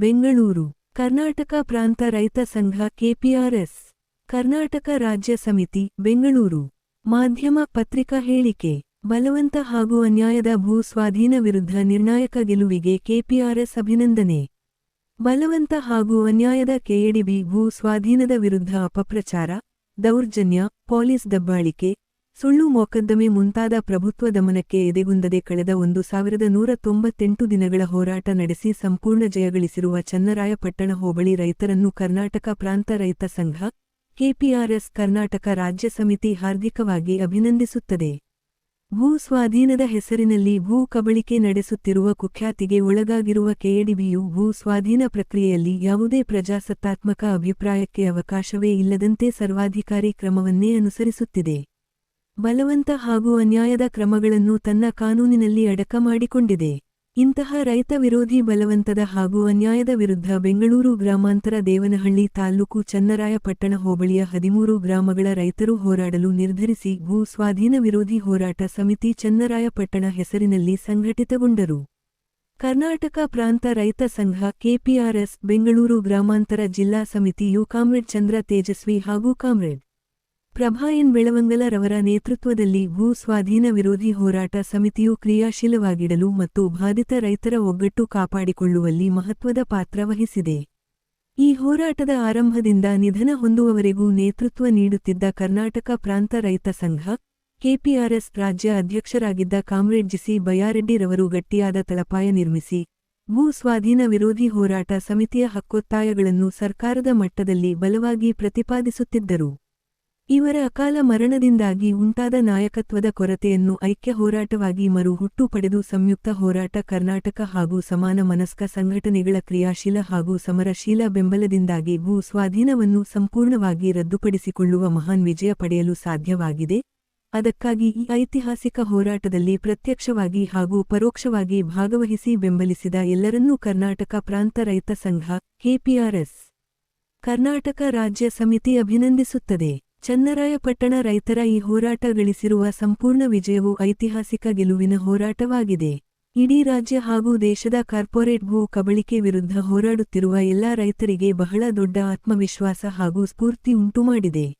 ಬೆಂಗಳೂರು, ಕರ್ನಾಟಕ ಪ್ರಾಂತ ರೈತ ಸಂಘ ಕೆಪಿಆರ್ಎಸ್, ಕರ್ನಾಟಕ ರಾಜ್ಯ ಸಮಿತಿ, ಬೆಂಗಳೂರು. ಮಾಧ್ಯಮ ಪತ್ರಿಕಾ ಹೇಳಿಕೆ, ಬಲವಂತ ಹಾಗೂ ಅನ್ಯಾಯದ ಭೂ ಸ್ವಾಧೀನ ವಿರುದ್ಧ ನಿರ್ಣಾಯಕ ಗೆಲುವಿಗೆ ಕೆಪಿಆರ್ಎಸ್ ಅಭಿನಂದನೆ. ಬಲವಂತ ಹಾಗೂ ಅನ್ಯಾಯದ ಕೆಎಡಿಬಿ ಭೂ ಸ್ವಾಧೀನದ ವಿರುದ್ಧ ಅಪಪ್ರಚಾರ, ದೌರ್ಜನ್ಯ, ಪೊಲೀಸ್ ದಬ್ಬಾಳಿಕೆ ಸುಳ್ಳು ಮೊಕದ್ದಮೆ ಮುಂತಾದ ಪ್ರಭುತ್ವ ದಮನಕ್ಕೆ ಎದೆಗುಂದದೆ ಕಳೆದ ಒಂದು ಸಾವಿರದ ನೂರ ತೊಂಬತ್ತೆಂಟು ದಿನಗಳ ಹೋರಾಟ ನಡೆಸಿ ಸಂಪೂರ್ಣ ಜಯಗಳಿಸಿರುವ ಚನ್ನರಾಯಪಟ್ಟಣ ಹೋಬಳಿ ರೈತರನ್ನು ಕರ್ನಾಟಕ ಪ್ರಾಂತ ರೈತ ಸಂಘ, ಕೆಪಿಆರ್ಎಸ್ ಕರ್ನಾಟಕ ರಾಜ್ಯ ಸಮಿತಿ ಹಾರ್ದಿಕವಾಗಿ ಅಭಿನಂದಿಸುತ್ತದೆ. ಭೂ ಸ್ವಾಧೀನದ ಹೆಸರಿನಲ್ಲಿ ಭೂ ಕಬಳಿಕೆ ನಡೆಸುತ್ತಿರುವ ಕುಖ್ಯಾತಿಗೆ ಒಳಗಾಗಿರುವ ಕೆಎಡಿಬಿಯು ಭೂ ಸ್ವಾಧೀನ ಪ್ರಕ್ರಿಯೆಯಲ್ಲಿ ಯಾವುದೇ ಪ್ರಜಾಸತ್ತಾತ್ಮಕ ಅಭಿಪ್ರಾಯಕ್ಕೆ ಅವಕಾಶವೇ ಇಲ್ಲದಂತೆ ಸರ್ವಾಧಿಕಾರಿ ಕ್ರಮವನ್ನೇ ಅನುಸರಿಸುತ್ತಿದೆ. ಬಲವಂತ ಹಾಗೂ ಅನ್ಯಾಯದ ಕ್ರಮಗಳನ್ನು ತನ್ನ ಕಾನೂನಿನಲ್ಲಿ ಅಡಕ ಮಾಡಿಕೊಂಡಿದೆ. ಇಂತಹ ರೈತ ವಿರೋಧಿ ಬಲವಂತದ ಹಾಗೂ ಅನ್ಯಾಯದ ವಿರುದ್ಧ ಬೆಂಗಳೂರು ಗ್ರಾಮಾಂತರ ದೇವನಹಳ್ಳಿ ತಾಲ್ಲೂಕು ಚನ್ನರಾಯಪಟ್ಟಣ ಹೋಬಳಿಯ ಹದಿಮೂರು ಗ್ರಾಮಗಳ ರೈತರು ಹೋರಾಡಲು ನಿರ್ಧರಿಸಿ ಭೂ ಸ್ವಾಧೀನ ವಿರೋಧಿ ಹೋರಾಟ ಸಮಿತಿ ಚನ್ನರಾಯಪಟ್ಟಣ ಹೆಸರಿನಲ್ಲಿ ಸಂಘಟಿತಗೊಂಡರು. ಕರ್ನಾಟಕ ಪ್ರಾಂತ ರೈತ ಸಂಘ ಕೆಪಿಆರ್ಎಸ್, ಬೆಂಗಳೂರು ಗ್ರಾಮಾಂತರ ಜಿಲ್ಲಾ ಸಮಿತಿಯು ಕಾಮ್ರೇಡ್ ಚಂದ್ರ ತೇಜಸ್ವಿ ಹಾಗೂ ಕಾಮ್ರೇಡ್ ಪ್ರಭಾ ಎನ್ ಬೆಳವಂಗಲರವರ ನೇತೃತ್ವದಲ್ಲಿ ಭೂ ಸ್ವಾಧೀನ ವಿರೋಧಿ ಹೋರಾಟ ಸಮಿತಿಯು ಕ್ರಿಯಾಶೀಲವಾಗಿಡಲು ಮತ್ತು ಬಾಧಿತ ರೈತರ ಒಗ್ಗಟ್ಟು ಕಾಪಾಡಿಕೊಳ್ಳುವಲ್ಲಿ ಮಹತ್ವದ ಪಾತ್ರ ವಹಿಸಿದೆ. ಈ ಹೋರಾಟದ ಆರಂಭದಿಂದ ನಿಧನ ಹೊಂದುವವರೆಗೂ ನೇತೃತ್ವ ನೀಡುತ್ತಿದ್ದ ಕರ್ನಾಟಕ ಪ್ರಾಂತ ರೈತ ಸಂಘ, ಕೆಪಿಆರ್ಎಸ್ ರಾಜ್ಯ ಅಧ್ಯಕ್ಷರಾಗಿದ್ದ ಕಾಮ್ರೇಡ್ ಜಿಸಿ ಬಯಾರೆಡ್ಡಿರವರು ಗಟ್ಟಿಯಾದ ತಳಪಾಯ ನಿರ್ಮಿಸಿ, ಭೂ ಸ್ವಾಧೀನ ವಿರೋಧಿ ಹೋರಾಟ ಸಮಿತಿಯ ಹಕ್ಕೊತ್ತಾಯಗಳನ್ನು ಸರ್ಕಾರದ ಮಟ್ಟದಲ್ಲಿ ಬಲವಾಗಿ ಪ್ರತಿಪಾದಿಸುತ್ತಿದ್ದರು. ಇವರ ಅಕಾಲ ಮರಣದಿಂದಾಗಿ ಉಂಟಾದ ನಾಯಕತ್ವದ ಕೊರತೆಯನ್ನು ಐಕ್ಯ ಹೋರಾಟವಾಗಿ ಮರು ಹುಟ್ಟು ಪಡೆದು ಸಂಯುಕ್ತ ಹೋರಾಟ ಕರ್ನಾಟಕ ಹಾಗೂ ಸಮಾನ ಮನಸ್ಕ ಸಂಘಟನೆಗಳ ಕ್ರಿಯಾಶೀಲ ಹಾಗೂ ಸಮರಶೀಲ ಬೆಂಬಲದಿಂದಾಗಿ ಭೂ ಸ್ವಾಧೀನವನ್ನು ಸಂಪೂರ್ಣವಾಗಿ ರದ್ದುಪಡಿಸಿಕೊಳ್ಳುವ ಮಹಾನ್ ವಿಜಯ ಪಡೆಯಲು ಸಾಧ್ಯವಾಗಿದೆ. ಅದಕ್ಕಾಗಿ ಈ ಐತಿಹಾಸಿಕ ಹೋರಾಟದಲ್ಲಿ ಪ್ರತ್ಯಕ್ಷವಾಗಿ ಹಾಗೂ ಪರೋಕ್ಷವಾಗಿ ಭಾಗವಹಿಸಿ ಬೆಂಬಲಿಸಿದ ಎಲ್ಲರನ್ನೂ ಕರ್ನಾಟಕ ಪ್ರಾಂತ ರೈತ ಸಂಘ, ಕೆಪಿಆರ್ಎಸ್, ಕರ್ನಾಟಕ ರಾಜ್ಯ ಸಮಿತಿ ಅಭಿನಂದಿಸುತ್ತದೆ. ಚನ್ನರಾಯಪಟ್ಟಣ ರೈತರ ಈ ಹೋರಾಟ ಗಳಿಸಿರುವ ಸಂಪೂರ್ಣ ವಿಜಯವು ಐತಿಹಾಸಿಕ ಗೆಲುವಿನ ಹೋರಾಟವಾಗಿದೆ. ಇಡೀ ರಾಜ್ಯ ಹಾಗೂ ದೇಶದ ಕಾರ್ಪೊರೇಟ್ ಭೂ ಕಬಳಿಕೆ ವಿರುದ್ಧ ಹೋರಾಡುತ್ತಿರುವ ಎಲ್ಲಾ ರೈತರಿಗೆ ಬಹಳ ದೊಡ್ಡ ಆತ್ಮವಿಶ್ವಾಸ ಹಾಗೂ ಸ್ಫೂರ್ತಿ ಉಂಟುಮಾಡಿದೆ.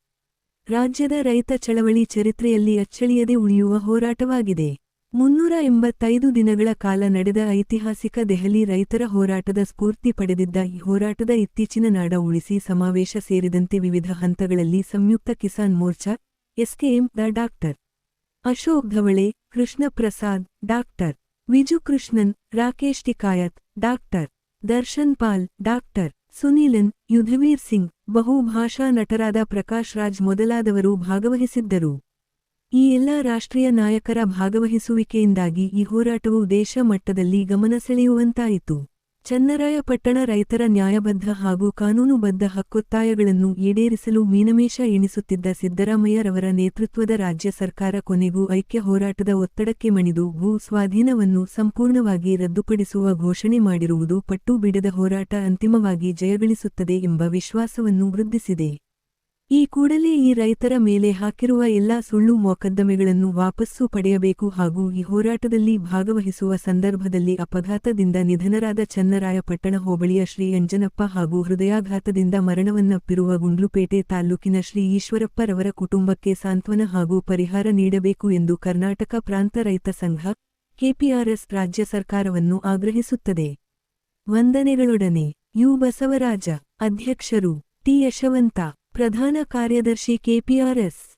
ರಾಜ್ಯದ ರೈತ ಚಳವಳಿ ಚರಿತ್ರೆಯಲ್ಲಿ ಅಚ್ಚಳಿಯದೆ ಉಳಿಯುವ ಹೋರಾಟವಾಗಿದೆ. ಮುನ್ನೂರ ಎಂಬತ್ತೈದು ದಿನಗಳ ಕಾಲ ನಡೆದ ಐತಿಹಾಸಿಕ ದೆಹಲಿ ರೈತರ ಹೋರಾಟದ ಸ್ಫೂರ್ತಿ ಪಡೆದಿದ್ದ ಈ ಹೋರಾಟದ ಇತ್ತೀಚಿನ ನಾಡ ಉಳಿಸಿ ಸಮಾವೇಶ ಸೇರಿದಂತೆ ವಿವಿಧ ಹಂತಗಳಲ್ಲಿ ಸಂಯುಕ್ತ Kisan Morcha, SKM the doctor Ashok Dhawale Krishna Prasad doctor Viju Krishnan Rakesh Tikait, doctor Darshan Pal, doctor Sunilan, Yudhvir Singh, ಬಹುಭಾಷಾ ನಟರಾದ ಪ್ರಕಾಶ್ ರಾಜ್ ಮೊದಲಾದವರು ಭಾಗವಹಿಸಿದ್ದರು. ಈ ಎಲ್ಲ ರಾಷ್ಟ್ರೀಯ ನಾಯಕರ ಭಾಗವಹಿಸುವಿಕೆಯಿಂದಾಗಿ ಈ ಹೋರಾಟವು ದೇಶ ಮಟ್ಟದಲ್ಲಿ ಗಮನ ಸೆಳೆಯುವಂತಾಯಿತು. ಚನ್ನರಾಯಪಟ್ಟಣ ರೈತರ ನ್ಯಾಯಬದ್ಧ ಹಾಗೂ ಕಾನೂನುಬದ್ಧ ಹಕ್ಕೊತ್ತಾಯಗಳನ್ನು ಈಡೇರಿಸಲು ಮೀನಮೇಷ ಎಣಿಸುತ್ತಿದ್ದ ಸಿದ್ದರಾಮಯ್ಯರವರ ನೇತೃತ್ವದ ರಾಜ್ಯ ಸರ್ಕಾರ ಕೊನೆಗೂ ಐಕ್ಯ ಹೋರಾಟದ ಒತ್ತಡಕ್ಕೆ ಮಣಿದು ಭೂ ಸ್ವಾಧೀನವನ್ನು ಸಂಪೂರ್ಣವಾಗಿ ರದ್ದುಪಡಿಸುವ ಘೋಷಣೆ ಮಾಡಿರುವುದು ಪಟ್ಟು ಬಿಡದ ಹೋರಾಟ ಅಂತಿಮವಾಗಿ ಜಯಗಳಿಸುತ್ತದೆ ಎಂಬ ವಿಶ್ವಾಸವನ್ನು ವೃದ್ಧಿಸಿದೆ. ಈ ಕೂಡಲೇ ಈ ರೈತರ ಮೇಲೆ ಹಾಕಿರುವ ಎಲ್ಲಾ ಸುಳ್ಳು ಮೊಕದ್ದಮೆಗಳನ್ನು ವಾಪಸ್ಸು ಪಡೆಯಬೇಕು ಹಾಗೂ ಈ ಹೋರಾಟದಲ್ಲಿ ಭಾಗವಹಿಸುವ ಸಂದರ್ಭದಲ್ಲಿ ಅಪಘಾತದಿಂದ ನಿಧನರಾದ ಚನ್ನರಾಯಪಟ್ಟಣ ಹೋಬಳಿಯ ಶ್ರೀ ಅಂಜನಪ್ಪ ಹಾಗೂ ಹೃದಯಾಘಾತದಿಂದ ಮರಣವನ್ನಪ್ಪಿರುವ ಗುಂಡ್ಲುಪೇಟೆ ತಾಲ್ಲೂಕಿನ ಶ್ರೀ ಈಶ್ವರಪ್ಪರವರ ಕುಟುಂಬಕ್ಕೆ ಸಾಂತ್ವನ ಹಾಗೂ ಪರಿಹಾರ ನೀಡಬೇಕು ಎಂದು ಕರ್ನಾಟಕ ಪ್ರಾಂತ ರೈತ ಸಂಘ, ಕೆಪಿಆರ್ಎಸ್ ರಾಜ್ಯ ಸರ್ಕಾರವನ್ನು ಆಗ್ರಹಿಸುತ್ತದೆ. ವಂದನೆಗಳೊಡನೆ. ಯು ಬಸವರಾಜ, ಅಧ್ಯಕ್ಷರು, ಟಿ ಯಶವಂತ. ಪ್ರಧಾನ ಕಾರ್ಯದರ್ಶಿ ಕೆಪಿಆರ್ಎಸ್